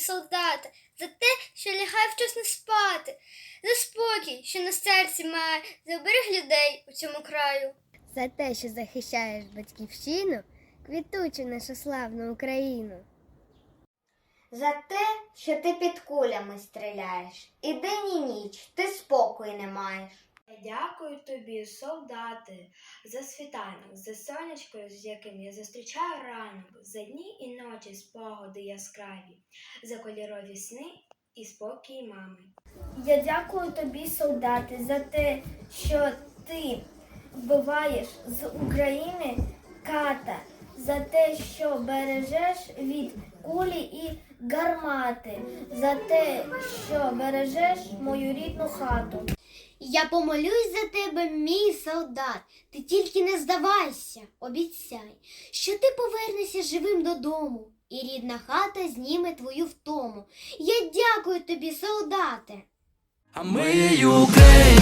солдата, за те, що лягає вчасно спати, за спокій, що на серці має, за оберіг людей у цьому краю. За те, що захищаєш батьківщину, квітучу нашу славну Україну. За те, що ти під кулями стріляєш, і день і ніч ти спокою не маєш. Дякую тобі, солдати, за світанок, за сонечко, з яким я зустрічаю ранок, за дні і ночі спогади яскраві, за кольорові сни і спокій мами. Я дякую тобі, солдати, за те, що ти вбиваєш з України ката, за те, що бережеш від кулі і гармати, за те, що бережеш мою рідну хату. Я помолюсь за тебе, мій солдат. Ти тільки не здавайся, обіцяй, що ти повернешся живим додому, і рідна хата зніме твою втому. Я дякую тобі, солдате. А ми Україна.